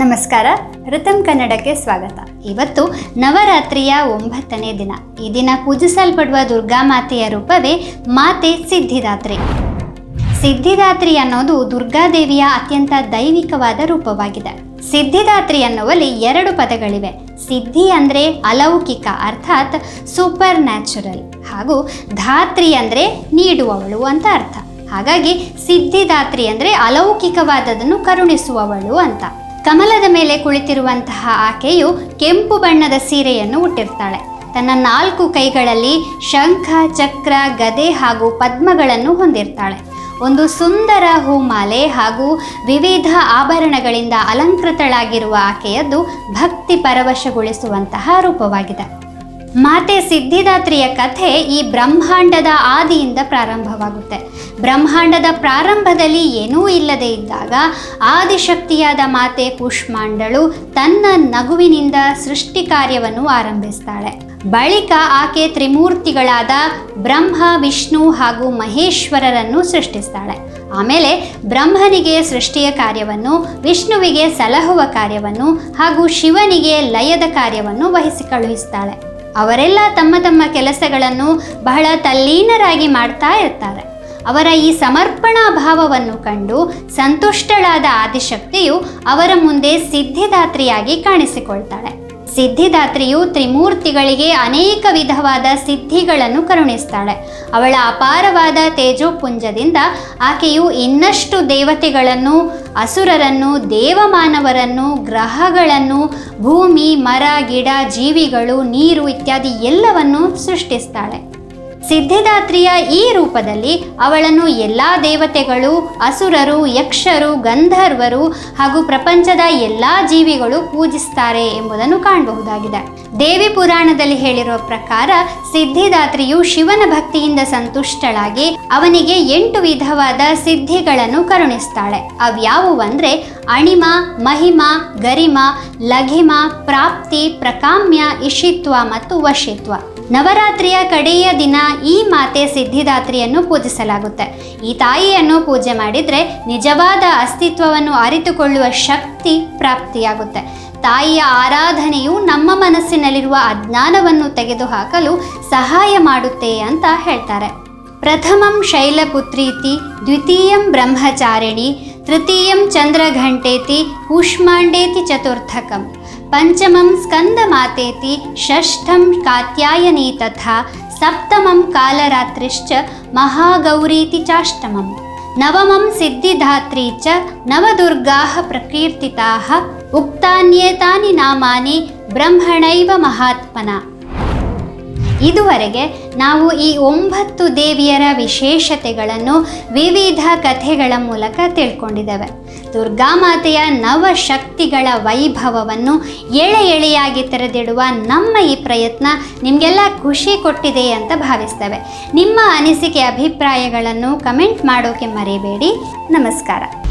ನಮಸ್ಕಾರ ಋತಮ್ ಕನ್ನಡಕ್ಕೆ ಸ್ವಾಗತ. ಇವತ್ತು ನವರಾತ್ರಿಯ ಒಂಬತ್ತನೇ ದಿನ. ಈ ದಿನ ಪೂಜಿಸಲ್ಪಡುವ ದುರ್ಗಾ ಮಾತೆಯ ರೂಪವೇ ಮಾತೆ ಸಿದ್ಧಿದಾತ್ರಿ ಸಿದ್ಧಿದಾತ್ರಿ ಅನ್ನೋದು ದುರ್ಗಾದೇವಿಯ ಅತ್ಯಂತ ದೈವಿಕವಾದ ರೂಪವಾಗಿದೆ. ಸಿದ್ಧಿದಾತ್ರಿ ಅನ್ನುವಲ್ಲಿ ಎರಡು ಪದಗಳಿವೆ. ಸಿದ್ಧಿ ಅಂದರೆ ಅಲೌಕಿಕ, ಅರ್ಥಾತ್ ಸೂಪರ್ ನ್ಯಾಚುರಲ್ ಹಾಗೂ ಧಾತ್ರಿ ಅಂದರೆ ನೀಡುವವಳು ಅಂತ ಅರ್ಥ. ಹಾಗಾಗಿ ಸಿದ್ಧಿದಾತ್ರಿ ಅಂದರೆ ಅಲೌಕಿಕವಾದದನ್ನು ಕರುಣಿಸುವವಳು ಅಂತ. ಕಮಲದ ಮೇಲೆ ಕುಳಿತಿರುವಂತಹ ಆಕೆಯು ಕೆಂಪು ಬಣ್ಣದ ಸೀರೆಯನ್ನು ಉಟ್ಟಿರ್ತಾಳೆ. ತನ್ನ ನಾಲ್ಕು ಕೈಗಳಲ್ಲಿ ಶಂಖ, ಚಕ್ರ, ಗದೆ ಹಾಗೂ ಪದ್ಮಗಳನ್ನು ಹೊಂದಿರ್ತಾಳೆ. ಒಂದು ಸುಂದರ ಹೂಮಾಲೆ ಹಾಗೂ ವಿವಿಧ ಆಭರಣಗಳಿಂದ ಅಲಂಕೃತಳಾಗಿರುವ ಆಕೆಯದ್ದು ಭಕ್ತಿ ಪರವಶಗೊಳಿಸುವಂತಹ ರೂಪವಾಗಿದೆ. ಮಾತೆ ಸಿದ್ಧಿದಾತ್ರಿಯ ಕಥೆ ಈ ಬ್ರಹ್ಮಾಂಡದ ಆದಿಯಿಂದ ಪ್ರಾರಂಭವಾಗುತ್ತೆ. ಬ್ರಹ್ಮಾಂಡದ ಪ್ರಾರಂಭದಲ್ಲಿ ಏನೂ ಇಲ್ಲದೆ ಇದ್ದಾಗ ಆದಿಶಕ್ತಿಯಾದ ಮಾತೆ ಪುಷ್ಮಾಂಡಳು ತನ್ನ ನಗುವಿನಿಂದ ಸೃಷ್ಟಿ ಕಾರ್ಯವನ್ನು ಆರಂಭಿಸ್ತಾಳೆ. ಬಳಿಕ ಆಕೆ ತ್ರಿಮೂರ್ತಿಗಳಾದ ಬ್ರಹ್ಮ, ವಿಷ್ಣು ಹಾಗೂ ಮಹೇಶ್ವರರನ್ನು ಸೃಷ್ಟಿಸ್ತಾಳೆ. ಆಮೇಲೆ ಬ್ರಹ್ಮನಿಗೆ ಸೃಷ್ಟಿಯ ಕಾರ್ಯವನ್ನು, ವಿಷ್ಣುವಿಗೆ ಸಲಹುವ ಕಾರ್ಯವನ್ನು ಹಾಗೂ ಶಿವನಿಗೆ ಲಯದ ಕಾರ್ಯವನ್ನು ವಹಿಸಿ ಕಳುಹಿಸ್ತಾಳೆ. ಅವರೆಲ್ಲ ತಮ್ಮ ತಮ್ಮ ಕೆಲಸಗಳನ್ನು ಬಹಳ ತಲ್ಲೀನರಾಗಿ ಮಾಡ್ತಾ ಇರ್ತಾರೆ. ಅವರ ಈ ಸಮರ್ಪಣಾ ಭಾವವನ್ನು ಕಂಡು ಸಂತುಷ್ಟಳಾದ ಆದಿಶಕ್ತಿಯು ಅವರ ಮುಂದೆ ಸಿದ್ಧಿದಾತ್ರಿಯಾಗಿ ಕಾಣಿಸಿಕೊಳ್ತಾಳೆ. ಸಿದ್ಧಿದಾತ್ರಿಯು ತ್ರಿಮೂರ್ತಿಗಳಿಗೆ ಅನೇಕ ವಿಧವಾದ ಸಿದ್ಧಿಗಳನ್ನು ಕರುಣಿಸ್ತಾಳೆ. ಅವಳ ಅಪಾರವಾದ ತೇಜೋಪುಂಜದಿಂದ ಆಕೆಯು ಇನ್ನಷ್ಟು ದೇವತೆಗಳನ್ನು, ಅಸುರರನ್ನು, ದೇವಮಾನವರನ್ನು, ಗ್ರಹಗಳನ್ನು, ಭೂಮಿ, ಮರ, ಗಿಡ, ಜೀವಿಗಳು, ನೀರು ಇತ್ಯಾದಿ ಎಲ್ಲವನ್ನು ಸೃಷ್ಟಿಸ್ತಾಳೆ. ಸಿದ್ಧಿದಾತ್ರಿಯ ಈ ರೂಪದಲ್ಲಿ ಅವಳನ್ನು ಎಲ್ಲ ದೇವತೆಗಳು, ಅಸುರರು, ಯಕ್ಷರು, ಗಂಧರ್ವರು ಹಾಗೂ ಪ್ರಪಂಚದ ಎಲ್ಲ ಜೀವಿಗಳು ಪೂಜಿಸ್ತಾರೆ ಎಂಬುದನ್ನು ಕಾಣಬಹುದಾಗಿದೆ. ದೇವಿ ಪುರಾಣದಲ್ಲಿ ಹೇಳಿರುವ ಪ್ರಕಾರ ಸಿದ್ಧಿದಾತ್ರಿಯು ಶಿವನ ಭಕ್ತಿಯಿಂದ ಸಂತುಷ್ಟಳಾಗಿ ಅವನಿಗೆ ಎಂಟು ವಿಧವಾದ ಸಿದ್ಧಿಗಳನ್ನು ಕರುಣಿಸ್ತಾಳೆ. ಅವ್ಯಾವುವಂದ್ರೆ ಅಣಿಮ, ಮಹಿಮ, ಗರಿಮ, ಲಘಿಮ, ಪ್ರಾಪ್ತಿ, ಪ್ರಕಾಮ್ಯ, ಇಷಿತ್ವ ಮತ್ತು ವಶಿತ್ವ. ನವರಾತ್ರಿಯ ಕಡೆಯ ದಿನ ಈ ಮಾತೆ ಸಿದ್ಧಿದಾತ್ರಿಯನ್ನು ಪೂಜಿಸಲಾಗುತ್ತೆ. ಈ ತಾಯಿಯನ್ನು ಪೂಜೆ ಮಾಡಿದರೆ ನಿಜವಾದ ಅಸ್ತಿತ್ವವನ್ನು ಅರಿತುಕೊಳ್ಳುವ ಶಕ್ತಿ ಪ್ರಾಪ್ತಿಯಾಗುತ್ತೆ. ತಾಯಿಯ ಆರಾಧನೆಯು ನಮ್ಮ ಮನಸ್ಸಿನಲ್ಲಿರುವ ಅಜ್ಞಾನವನ್ನು ತೆಗೆದುಹಾಕಲು ಸಹಾಯ ಮಾಡುತ್ತೆ ಅಂತ ಹೇಳ್ತಾರೆ. ಪ್ರಥಮಂ ಶೈಲಪುತ್ರೀತಿ, ದ್ವಿತೀಯಂ ಬ್ರಹ್ಮಚಾರಿಣಿ तृतीयं चन्द्रघण्टेति कूष्माण्डेति चतुर्थकं पञ्चमं स्कन्दमातेति षष्ठं कात्यायनी तथा सप्तमं कालरात्रिश्च महागौरीति चाष्टमं नवमं सिद्धिधात्री च नवदुर्गाः प्रकीर्तिताः उक्तान्येतानि नामानि ब्रह्मणैव महात्मना। ಇದುವರೆಗೆ ನಾವು ಈ ಒಂಬತ್ತು ದೇವಿಯರ ವಿಶೇಷತೆಗಳನ್ನು ವಿವಿಧ ಕಥೆಗಳ ಮೂಲಕ ತಿಳ್ಕೊಂಡಿದ್ದೇವೆ. ದುರ್ಗಾಮಾತೆಯ ನವಶಕ್ತಿಗಳ ವೈಭವವನ್ನು ಎಳೆ ಎಳೆಯಾಗಿ ತೆರೆದಿಡುವ ನಮ್ಮ ಈ ಪ್ರಯತ್ನ ನಿಮಗೆಲ್ಲ ಖುಷಿ ಕೊಟ್ಟಿದೆ ಅಂತ ಭಾವಿಸ್ತೇವೆ. ನಿಮ್ಮ ಅನಿಸಿಕೆ, ಅಭಿಪ್ರಾಯಗಳನ್ನು ಕಮೆಂಟ್ ಮಾಡೋಕೆ ಮರೆಯಬೇಡಿ ನಮಸ್ಕಾರ.